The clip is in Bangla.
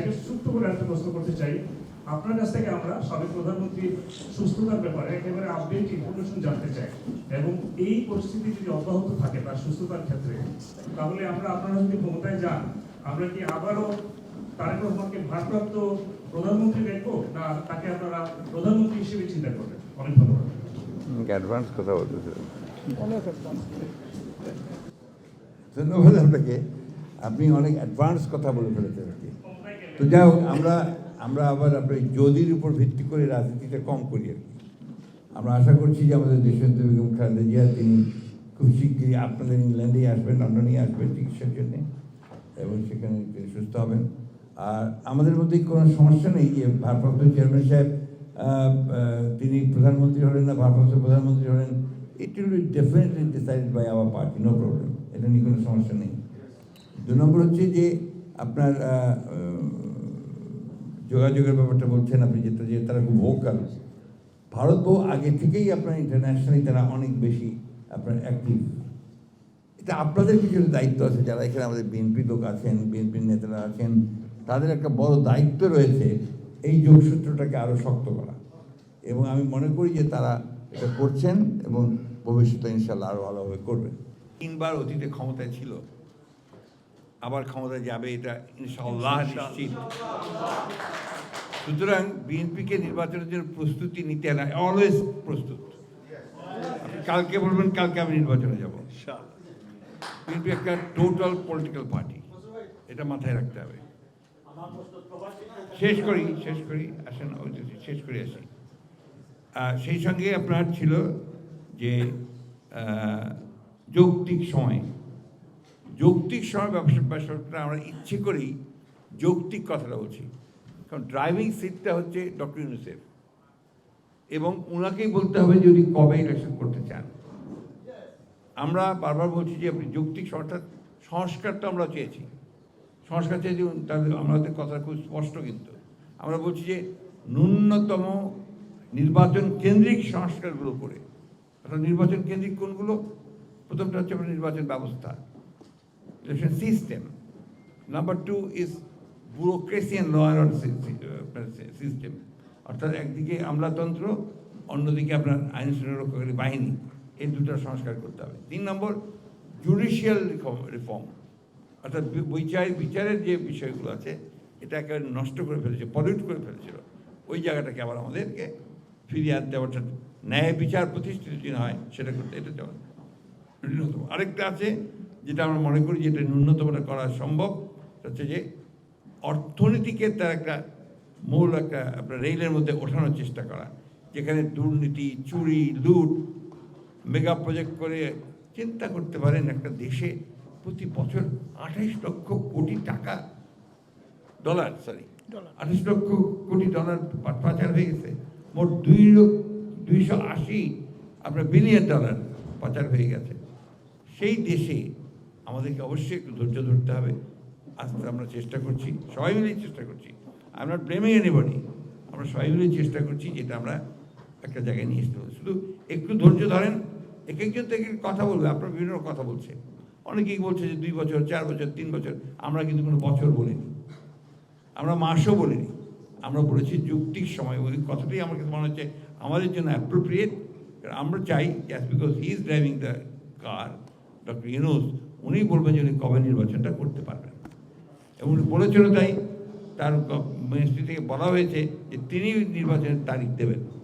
ভাইকে ছোট্ট করে একটা প্রশ্ন করতে চাই। আপনার কাছ থেকে আমরা সাবেক প্রধানমন্ত্রী সুস্থতার ব্যাপারে একেবারে আপডেট ইনফরমেশন জানতে চাই এবং এই পরিস্থিতি যদি অব্যাহত থাকে তার সুস্থতার ক্ষেত্রে তাহলে আমরা আপনারা যদি ক্ষমতায় যান আমরা কি আবারও তারেক রহমানকে ভারপ্রাপ্ত প্রধানমন্ত্রী দেখব না তাকে আপনারা প্রধানমন্ত্রী হিসেবে চিন্তা করবেন? অনেক ধন্যবাদ। অ্যাডভান্স কথা বলতেছে। ধন্যবাদ আপনাকে। আপনি অনেক অ্যাডভান্স কথা বলে ফেলেছেন। আর কি তো যাই হোক, আমরা আমরা আবার আপনার যদির উপর ভিত্তি করে রাজনীতিটা কম করি আর কি। আমরা আশা করছি যে আমাদের দেশনেত্রী বেগম খালেদা জিয়া, তিনি খুব শীঘ্রই আপনাদের ইংল্যান্ডেই আসবেন, লন্ডনেই আসবেন চিকিৎসার জন্যে, এবং সেখানে তিনি সুস্থ হবেন। আর আমাদের মধ্যে কোনো সমস্যা নেই যে ভারপ্রাপ্ত চেয়ারম্যান সাহেব তিনি প্রধানমন্ত্রী হলেন না, ভারপ্রাপ্ত প্রধানমন্ত্রী হলেন it will be definitely decided by our party no problem এটা নিয়ে কোনো সমস্যা নেই। দু নম্বর হচ্ছে যে আপনার যোগাযোগের ব্যাপারটা বলছেন আপনি যেটা যে তারা খুব ভোকাল ভারত আগে থেকেই আপনার ইন্টারন্যাশনালি তারা অনেক বেশি আপনার অ্যাক্টিভ এটা আপনাদের কিছু দায়িত্ব আছে, যারা এখানে আমাদের বিএনপি লোক আছেন বিএনপির নেতারা আছেন, তাদের একটা বড় দায়িত্ব রয়েছে এই যোগসূত্রটাকে আরও শক্ত করা। এবং আমি মনে করি যে তারা এটা করছেন এবং ভবিষ্যতে ইনশাল্লাহ আরও ভালোভাবে করবেন। তিনবার অতীতে ক্ষমতায় ছিল। আবার ক্ষমতায় যাবে এটা ইনশাআল্লাহ নিশ্চিত। সুতরাং বিএনপিকে নির্বাচনের জন্য প্রস্তুতি নিতে না অলওয়েজ প্রস্তুত। আপনি কালকে বলবেন কালকে আমি নির্বাচনে যাব। বিএনপি একটা টোটাল পলিটিক্যাল পার্টি এটা মাথায় রাখতে হবে। শেষ করি শেষ করি আসেন শেষ করে আসি। আর সেই সঙ্গে আপনার ছিল যে যৌক্তিক সময়। যৌক্তিক সময় ব্যবসা ব্যবসাটা আমরা ইচ্ছে করেই যৌক্তিক কথাটা বলছি। কারণ ড্রাইভিং সিটটা হচ্ছে ডক্টর ইউনুসেফ এবং ওনাকেই বলতে হবে যদি কবে ইলেকশন করতে চান। আমরা বারবার বলছি যে আপনি যৌক্তিক অর্থাৎ সংস্কারটা আমরা চেয়েছি। সংস্কার চেয়েছি তাদের আমাদের কথা খুব স্পষ্ট কিন্তু। আমরা বলছি যে ন্যূনতম নির্বাচন কেন্দ্রিক সংস্কারগুলো করে। নির্বাচন কেন্দ্রিক কোনগুলো? প্রথমটা হচ্ছে আপনার নির্বাচন ব্যবস্থা। Election system number two is bureaucracy and law and system অর্থাৎ একদিকে আমলাতন্ত্র, অন্যদিকে আপনার আইন শৃঙ্খলাকারী বাহিনী। এই দুটো সংস্কার করতে হবে। তিন নম্বর জুডিশিয়াল রিফর্ম অর্থাৎ বিচার, বিচারের যে বিষয়গুলো আছে, এটা একেবারে নষ্ট করে ফেলেছে পলিউট করে ফেলেছিল। ওই জায়গাটাকে আবার আমাদেরকে ফিরিয়ে আনতে অর্থাৎ ন্যায় বিচার প্রতিষ্ঠিত যদি হয়, সেটা করতে, এটা ন্যূনতম। আরেকটা আছে যেটা আমরা মনে করি যেটা ন্যূনতমটা করা সম্ভব হচ্ছে যে অর্থনীতিকে তার একটা মূল একটা আপনার রেলের মধ্যে ওঠানোর চেষ্টা করা। যেখানে দুর্নীতি চুরি লুট মেগা প্রজেক্ট করে চিন্তা করতে পারেন একটা দেশে প্রতি বছর আঠাইশ লক্ষ কোটি টাকা ডলার সরি আঠাশ লক্ষ কোটি ডলার পাচার হয়ে গেছে। মোট দুই লক্ষ দুইশো আশি আপনার বিলিয়ন ডলার পাচার হয়ে গেছে। সেই দেশে আমাদেরকে অবশ্যই একটু ধৈর্য ধরতে হবে। আস্তে আমরা চেষ্টা করছি। সবাই মিলেই চেষ্টা করছি। আমরা ব্লেমিং এনিবডি আমরা সবাই মিলে চেষ্টা করছি যেটা আমরা একটা জায়গায় নিয়ে আসতে শুধু একটু ধৈর্য ধরেন। এক একজন থেকে কথা বলবে। আপনার বিভিন্ন কথা বলছে অনেকেই বলছে যে দুই বছর, চার বছর, তিন বছর। আমরা কিন্তু কোনো বছর বলিনি। আমরা মাসও বলিনি। আমরা বলেছি যুক্তিক সময়। ওই কথাটাই আমার কাছে মনে হচ্ছে আমাদের জন্য অ্যাপ্রোপ্রিয়েট আমরা চাই just because he is driving the car doctor Yunus উনি বলবেন যে উনি কবে নির্বাচনটা করতে পারবেন। এবং উনি বলেছিল তাই, তার মিনিস্ট্রি থেকে বলা হয়েছে যে তিনি নির্বাচনের তারিখ দেবেন।